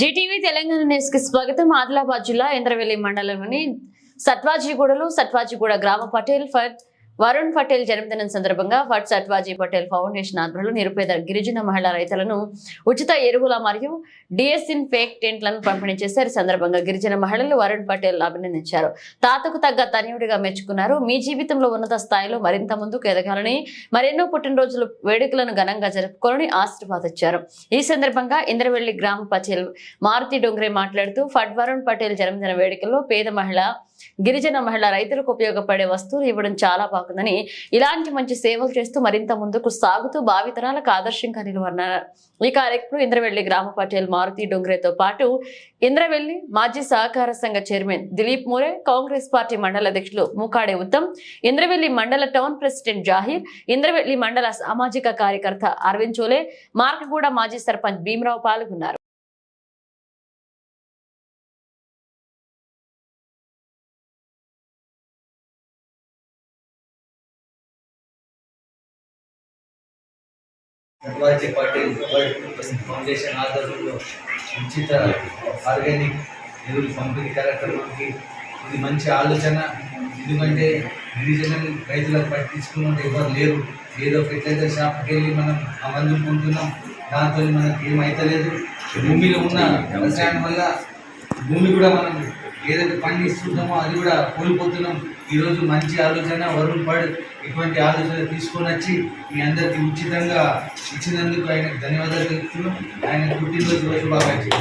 Zee TV Telangana న్యూస్కి స్వాగతం. ఆదిలాబాద్ జిల్లా ఇంద్రవెల్లి మండలంలోని సత్వాజీగూడలో సత్వాజీగూడ గ్రామ పటేల్ ఫర్ వరుణ్ పటేల్ జన్మదినం సందర్భంగా ఫట్ సత్వాజీ పటేల్ ఫౌండేషన్ ఆధ్వర్యంలో నిరుపేద గిరిజన మహిళా రైతులను ఉచిత ఎరువుల మరియు డిఎస్సిన్ ఫేక్ టెంట్లను పంపిణీ చేశారు. సందర్భంగా గిరిజన మహిళలు వరుణ్ పటేల్ అభినందించారు. తాతకు తగ్గ తనయుడిగా మెచ్చుకున్నారు. మీ జీవితంలో ఉన్నత స్థాయిలో మరింత ముందుకు ఎదగాలని మరెన్నో పుట్టినరోజులు వేడుకలను ఘనంగా జరుపుకోవాలని ఆశీర్వాదించారు ఈ సందర్భంగా ఇంద్రవెల్లి గ్రామ పచేల్ మారుతి డొంగ్రే మాట్లాడుతూ ఫడ్ వరుణ్ పటేల్ జన్మదిన వేడుకల్లో పేద మహిళ గిరిజన మహిళ రైతులకు ఉపయోగపడే వస్తువులు ఇవ్వడం చాలా బాగుందని ఇలాంటి మంచి సేవలు చేస్తూ మరింత ముందుకు సాగుతూ భావితరాలకు ఆదర్శంగా నిలువన్నారు. ఈ కార్యక్రమం ఇంద్రవెల్లి గ్రామ పటేల్ మారుతి డొంగ్రేతో పాటు ఇంద్రవెల్లి మాజీ సహకార సంఘ చైర్మన్ దిలీప్ మోరే కాంగ్రెస్ పార్టీ మండల అధ్యక్షులు ముకాడే ఉత్తమ్ ఇంద్రవెల్లి మండల టౌన్ ప్రెసిడెంట్ జాహీర్ ఇంద్రవెల్లి మండల సామాజిక కార్యకర్త అరవింద్ చోలే మార్కగూడ మాజీ సర్పంచ్ భీమరావు పాల్గొన్నారు. శివాజీ పటేల్ ఫౌండేషన్ ఆధ్వర్యంలో ఉచిత ఆర్గానిక్ ఎరువులు పంపిణీ కార్యక్రమానికి ఇది మంచి ఆలోచన. ఎందుకంటే గిరిజన రైతులకు పట్టించుకున్నట్టు ఎవరు లేరు. ఏదో ఫెర్టిలైజర్ షాప్కి వెళ్ళి మనం మందులు కొంటున్నాం. దాంతో మనకి ఏమైతలేదు భూమిలో ఉన్న వ్యవసాయం వల్ల భూమి కూడా మనం ఏదైతే పండిస్తుంటామో అది కూడా కోల్పోతున్నాం. ఈరోజు మంచి ఆలోచన వరుణ్ పడ్ ఇటువంటి ఆలోచన తీసుకొని వచ్చి మీ అందరికి ఉచితంగా ఇచ్చినందుకు ఆయనకు ధన్యవాదాలు తెలుపుతున్నాం. ఆయన పుట్టినరోజు శుభాకాంక్షలు.